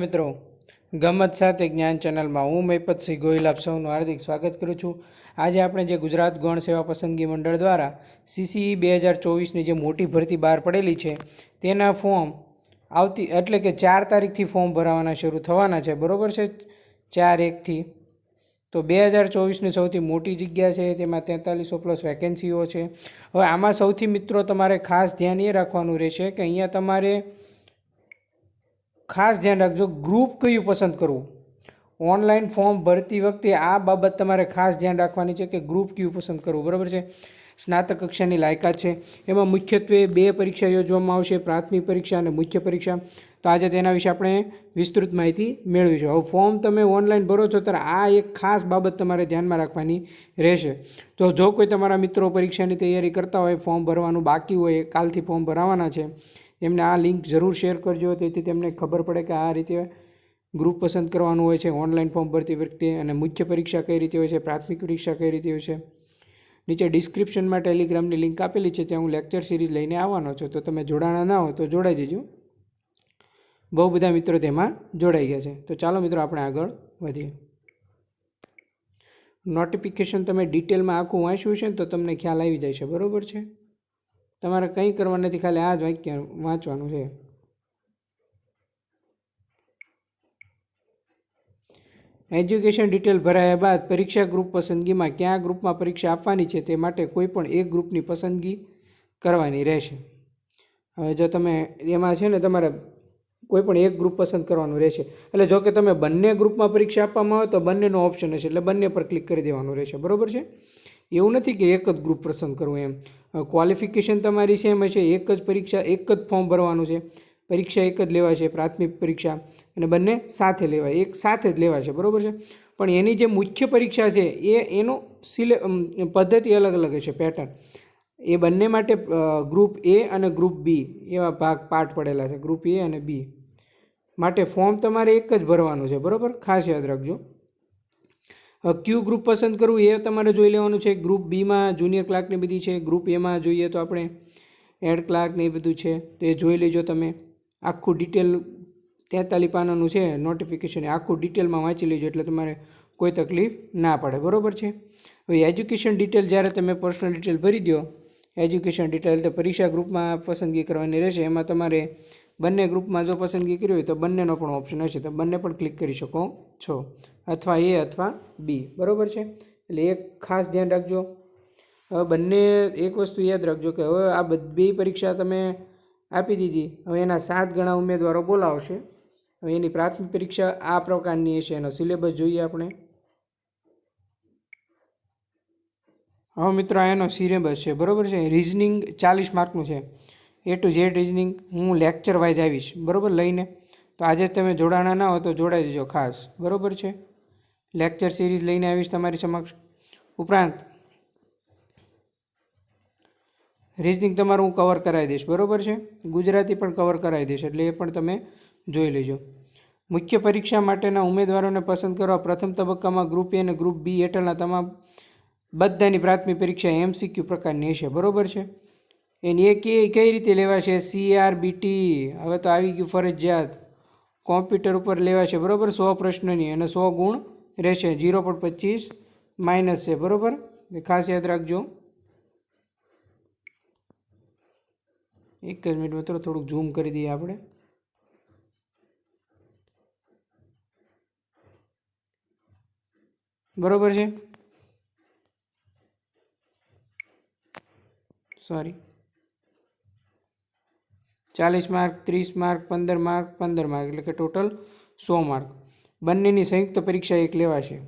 મિત્રો, ગમત સાથે જ્ઞાન ચેનલમાં હું મહિપતસિંહ ગોહિલ આપ સૌનું હાર્દિક સ્વાગત કરું છું. આજે આપણે જે ગુજરાત ગૌણ સેવા પસંદગી મંડળ દ્વારા સીસીઈ બે હજાર ચોવીસની જે મોટી ભરતી બહાર પડેલી છે, તેના ફોર્મ આવતી, એટલે કે ચાર તારીખથી ફોર્મ ભરાવાના શરૂ થવાના છે. બરાબર છે? ચાર એકથી. તો બે હજાર ચોવીસની સૌથી મોટી જગ્યા છે, તેમાં તેતાલીસો પ્લસ વેકેન્સીઓ છે. હવે આમાં સૌથી મિત્રો તમારે ખાસ ધ્યાન એ રાખવાનું રહેશે કે અહીંયા તમારે ખાસ ધ્યાન રાખજો ગ્રુપ કયું પસંદ કરવું? ઓનલાઈન ફોર્મ ભરતી વખતે આ બાબત તમારે ખાસ ધ્યાન રાખવાની છે કે ગ્રુપ કયું પસંદ કરવું, બરાબર છે? સ્નાતક કક્ષાની લાયકાત છે. એમાં મુખ્યત્વે બે પરીક્ષા યોજવામાં આવશે, પ્રાથમિક પરીક્ષા અને મુખ્ય પરીક્ષા. તો આજે તેના વિશે આપણે વિસ્તૃત માહિતી મેળવીશું. હવે ફોર્મ તમે ઓનલાઈન ભરો છો, ત્યારે આ એક ખાસ બાબત તમારે ધ્યાનમાં રાખવાની રહેશે. તો જો કોઈ તમારા મિત્રો પરીક્ષાની તૈયારી કરતા હોય ફોર્મ ભરવાનું બાકી હોય, કાલથી ફોર્મ ભરાવાના છે એમને આ લિંક જરૂર શેર કરજો, તેથી તેમને ખબર પડે કે આ રીતે ગ્રુપ પસંદ કરવાનું હોય છે ઓનલાઈન ફોર્મ ભરતી વખતે અને મુખ્ય પરીક્ષા કઈ રીતે હોય છે, પ્રાથમિક પરીક્ષા કઈ રીતે હોય છે. નીચે ડિસ્ક્રિપ્શનમાં ટેલિગ્રામની લિંક આપેલી છે, ત્યાં હું લેક્ચર સિરીઝ લઈને આવવાનો છું, તો તમે જોડાણા ના હો તો જોડાઈ જજો. બહુ બધા મિત્રો તેમાં જોડાઈ ગયા છે. તો ચાલો મિત્રો આપણે આગળ વધીએ. નોટિફિકેશન તમે ડિટેલમાં આખું વાંચ્યું છે ને તો તમને ખ્યાલ આવી જાય છે, બરાબર છે? તમારે કંઈ કરવાનું નથી, ખાલી આ જ વાક્ય વાંચવાનું છે. એજ્યુકેશન ડિટેલ ભરાયા બાદ પરીક્ષા ગ્રુપ પસંદગીમાં કયા ગ્રુપમાં પરીક્ષા આપવાની છે તે માટે કોઈ પણ એક ગ્રુપની પસંદગી કરવાની રહેશે. હવે જો તમે એમાં છે ને તમારે કોઈ પણ એક ગ્રુપ પસંદ કરવાનું રહેશે. એટલે જો કે તમે બંને ગ્રુપમાં પરીક્ષા આપવામાં આવે તો બંનેનો ઓપ્શન હશે એટલે બંને પર ક્લિક કરી દેવાનું રહેશે. બરાબર છે? એવું નથી કે એક જ ગ્રુપ પસંદ કરવું એમ. ક્વોલિફિકેશન તમારી સેમ હશે, એક જ પરીક્ષા, એક જ ફોર્મ ભરવાનું છે. પરીક્ષા એક જ લેવાશે પ્રાથમિક પરીક્ષા અને બંને સાથે લેવાય. એક સાથે જ લેવાશે બરાબર છે? પણ એની જે મુખ્ય પરીક્ષા છે, એ, એનો સિલે પદ્ધતિ અલગ અલગ હશે પેટર્ન એ બંને માટે ગ્રુપ એ અને ગ્રુપ બી એવા ભાગ પાઠ પડેલા છે. ગ્રુપ એ અને બી માટે ફોર્મ તમારે એક જ ભરવાનું છે. બરાબર? ખાસ યાદ રાખજો. ક્યુ ગ્રુપ પસંદ કરવું એ તમારે જોઈ લેવાનું છે. ગ્રુપ બીમાં જુનિયર ક્લાર્કની બધી છે. ગ્રુપ એમાં જોઈએ તો આપણે એડ ક્લાર્ક ને એ બધું છે. તે જોઈ લેજો તમે. આખું ડિટેલ તેતાલી પાનાનું છે. નોટિફિકેશન આખું ડિટેલમાં વાંચી લેજો એટલે તમારે કોઈ તકલીફ ના પડે. બરાબર છે? હવે એજ્યુકેશન ડિટેલ જ્યારે તમે પર્સનલ ડિટેલ ભરી દો એજ્યુકેશન ડિટેલ તો પરીક્ષા ગ્રુપમાં પસંદગી કરવાની રહેશે. એમાં તમારે બંને ગ્રુપમાં જો પસંદગી કરી હોય તો બંનેનો પણ ઓપ્શન હશે. તો બંને પણ ક્લિક કરી શકો છો. અથવા એ અથવા બી. બરાબર છે? એટલે એક ખાસ ધ્યાન રાખજો. હવે બંને એક વસ્તુ યાદ રાખજો કે હવે આ બધી પરીક્ષા તમે આપી દીધી. હવે એના સાત ગણા ઉમેદવારો બોલાવશે. હવે એની પ્રાથમિક પરીક્ષા આ પ્રકારની હશે. એનો સિલેબસ જોઈએ આપણે. હવે મિત્રો એનો સિલેબસ છે. બરાબર છે? રિઝનિંગ ચાલીસ માર્કનું છે. એ ટુ ઝેડ રિઝનિંગ હું લેક્ચર વાઇઝ આવીશ. બરાબર? લઈને. તો આજે તમે જોડાણા ના હો તો જોડાઈ જજો ખાસ. બરાબર છે? લેક્ચર સિરીઝ લઈને આવીશ તમારી સમક્ષ. ઉપરાંત રિઝનિંગ તમારું હું કવર કરાવી દઈશ. બરાબર છે? ગુજરાતી પણ કવર કરાવી દઈશ, એટલે એ પણ તમે જોઈ લેજો. મુખ્ય પરીક્ષા માટેના ઉમેદવારોને પસંદ કરવા પ્રથમ તબક્કામાં ગ્રુપ એ અને ગ્રુપ બી હેઠળના તમામ બધાની પ્રાથમિક પરીક્ષા એમસીક્યુ પ્રકારની હશે, બરાબર છે? એની એ કે કઈ રીતે લેવાશે? સીઆરબીટી હવે તો આવી ગયું ફરજિયાત. કોમ્પ્યુટર ઉપર લેવાશે, બરાબર? સો પ્રશ્નની અને સો ગુણ રહેશે જીરો પોઈન્ટ પચીસ માઇનસ છે, બરાબર? ખાસ યાદ રાખજો. એક જ મિનિટ મિત્રો, થોડુંક ઝૂમ કરી દઈએ આપણે. બરાબર છે? સોરી ચાલીસ માર્ક, ત્રીસ માર્ક, પંદર માર્ક પંદર માર્ક, એટલે કે ટોટલ સો માર્ક. બંનેની સંયુક્ત પરીક્ષા એક લેવાશે.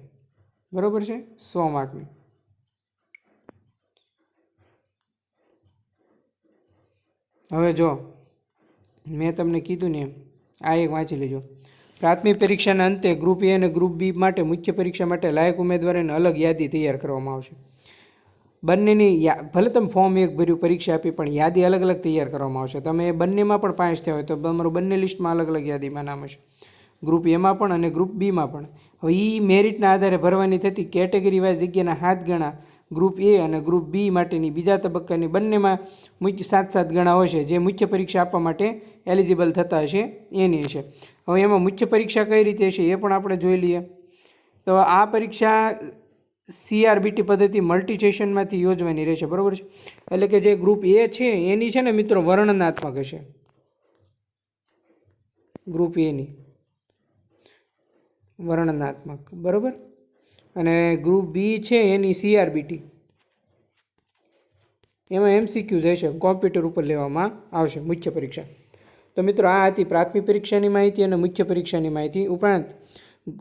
બરાબર છે? સો માર્કની. હવે જો, મેં તમને કીધું ને, આ એક વાંચી લેજો. પ્રાથમિક પરીક્ષાના અંતે ગ્રુપ એ અને ગ્રુપ બી માટે મુખ્ય પરીક્ષા માટે લાયક ઉમેદવારોને અલગ યાદી તૈયાર કરવામાં આવશે. બંનેની ભલે તમે ફોર્મ એક ભર્યું, પરીક્ષા આપી, પણ યાદી અલગ અલગ તૈયાર કરવામાં આવશે. તમે બંનેમાં પણ પાસ થયા હોય, તો તમારું બંને લિસ્ટમાં અલગ અલગ યાદીમાં નામ હશે. ગ્રુપ એમાં પણ અને ગ્રુપ બીમાં પણ. હવે એ મેરિટના આધારે ભરવાની થતી કેટેગરી વાઇઝ જગ્યાના હાથ ગણા ગ્રુપ એ અને ગ્રુપ બી માટેની બીજા તબક્કાની બંનેમાં મુખ્ય સાત સાત ગણા હોય છે, જે મુખ્ય પરીક્ષા આપવા માટે એલિજિબલ થતા હશે, એની હશે. હવે એમાં મુખ્ય પરીક્ષા કઈ રીતે હશે એ પણ આપણે જોઈ લઈએ. તો આ પરીક્ષા સીઆરબીટી પદ્ધતિ મલ્ટીચેશનમાંથી યોજવાની રહેશે, બરાબર છે? એટલે કે જે ગ્રુપ એ છે, એની છે ને મિત્રો વર્ણનાત્મક હશે. ગ્રુપ એની વર્ણનાત્મક, બરાબર? અને ગ્રુપ બી છે એની સીઆરબીટી એમાં એમસીક્યુ છે કોમ્પ્યુટર ઉપર લેવામાં આવશે, મુખ્ય પરીક્ષા. તો મિત્રો, આ હતી પ્રાથમિક પરીક્ષાની માહિતી અને મુખ્ય પરીક્ષાની માહિતી. ઉપરાંત,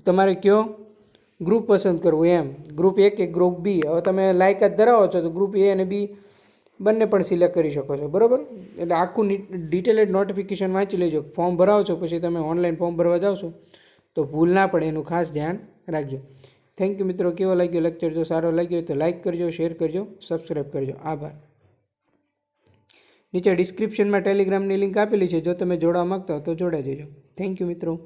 તમારે કયો ગ્રુપ પસંદ કરવું એમ. ગ્રુપ એ કે ગ્રુપ બી હવે તમે લાયકાત ધરાવો છો તો ગ્રુપ એ અને બી બંને પણ સિલેક્ટ કરી શકો છો. બરાબર? એટલે આખું ડિટેલેડ નોટિફિકેશન વાંચી લેજો. ફોર્મ ભરાવો છો પછી તમે ઓનલાઈન ફોર્મ ભરવા જાઓ છો, તો ભૂલ ના પડે. એનું ખાસ ધ્યાન રાખજો. થેન્ક યુ મિત્રો. કેવો લાગ્યો લેક્ચર જો સારો લાગ્યો તો લાઇક કરજો શેર કરજો સબસ્ક્રાઈબ કરજો. આભાર. નીચે ડિસ્ક્રિપ્શનમાં ટેલિગ્રામની લિંક આપેલી છે. જો તમે જોડવા માગતા હો તો જોડાઈ જજો. થેન્ક યુ મિત્રો.